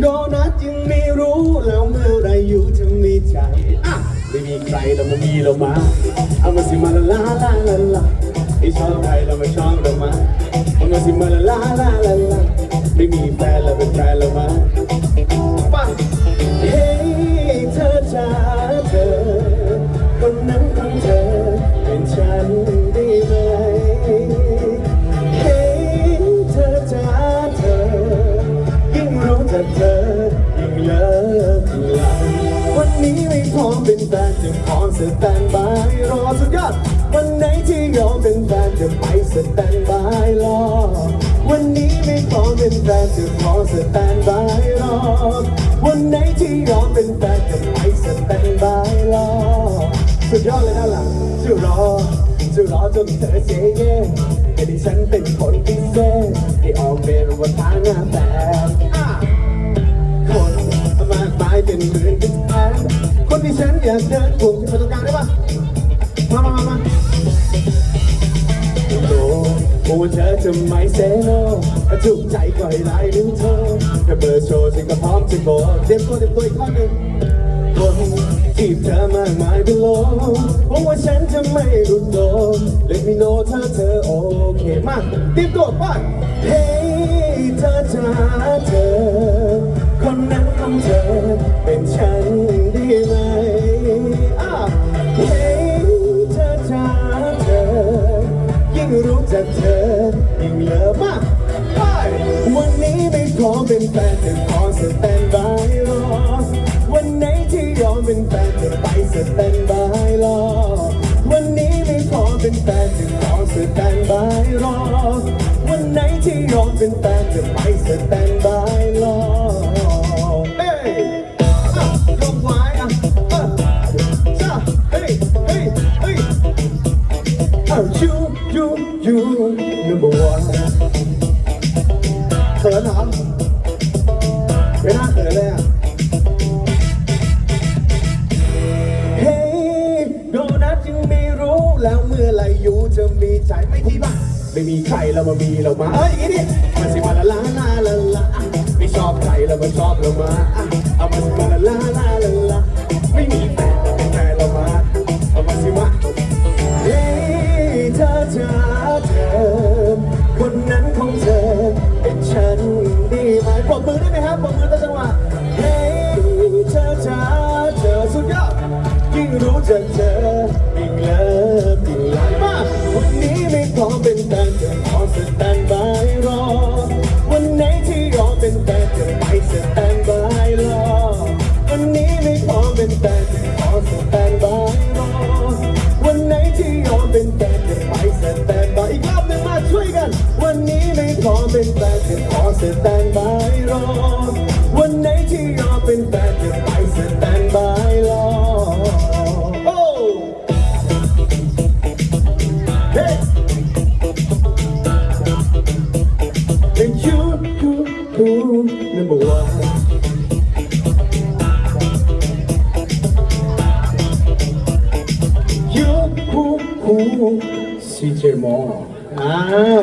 โดนัทยังไม่รู้แล้วเมื่อไรอยู่จะมีใจอะไม่มีใครแล้วมามีเรามาเอามาสิมาละลาลาลาลาไอชอบใครเรามาชอบเรามาเอามาสิมาละลาลาลาลาไม่มีแฟนเราเป็นแฟนเรามา พร้อมเป็นแฟนจะขอสแตนบายรอสุดยอด วันไหนที่ยอมเป็นแฟนจะไปสแตนบายรอ วันนี้ไม่พร้อมเป็นแฟนจะขอสแตนบายรอ วันไหนที่ยอมเป็นแฟนจะไปสแตนบายรอ สุดยอดเลยนะหลังจะรอจะรอจนเธอเสียเย่ให้ดิฉันเป็นคนพิเศษที่ออกเป็นวันทางหน้าแต่คนมากมายเป็นหมื่น ที่ฉันอยากเดินกลุ่มที่มาตรงกลางได้ปะมามามามาโอ้โอ้เธอจะไม่เซโนถูกใจก็ให้ไลน์หรือแค่เบอร์โชว์ฉันก็พร้อมจะโบกเตรียมตัวเตรียมตัวอีกข้อหนึ่งคนจีบเธอมากมายเป็นโลเพราะว่าฉันจะไม่รุนโดน Let me know เธอเธอโอเคมากเตรียมตัวไปเฮ้เธอจ้าเธอ คนนั้นของเธอเป็นฉัน ยิ่งรู้จักเธอยิ่งเลิฟมากวันนี้ไม่พร้อมเป็นแฟนแต่ขอสแตนบายรอ วันไหนที่ยอมเป็นแฟนจะไปสแตนบายรอ วันนี้ไม่พร้อมเป็นแฟนจะขอสแตนบายรอ วันไหนที่ยอมเป็นแฟนจะไปสแตนบาย เขินเหรอไม่น่าเขินเลยอะเฮ้ยโดนัทยังไม่รู้แล้วเมื่อไหรอยู่จะมีใจไม่ที่บ้านไม่มีใครแล้วมามีเรามาเอ้ยอย่างนี้ดิมาสิมาละลาลาลาลาไม่ชอบใครแล้วมาชอบเรามาอะเอามาสิมาละลาลาลาลาไม่มีแฟนแล้วเป็นแฟนเรามาเอามาสิมาเฮ้ยเธอจ้าเธอ คนนั้นของเธอเป็นฉันดีไหมปรบมือได้ไหมครับปรบมือต้นจังหวะเฮ้ยเธอจ้าเธอสุดยอดยิ่งรู้จักเธอยิ่งเลิฟยิ่งไหลมากวันนี้ไม่พร้อมเป็นแฟนจะขอสแตนบายรอ วันไหนที่ยอมเป็นแฟนจะไปสแตนบายรอ วันนี้ไม่พร้อมเป็นแฟ เป็นแฟนจะขอเสแตนบายรอวันไหนที่ยอมเป็นแฟนจะไปเสแตนบายรอโอ้เฮ้ And you, you, you, number one. You, who, who, CJ Moore. Ah.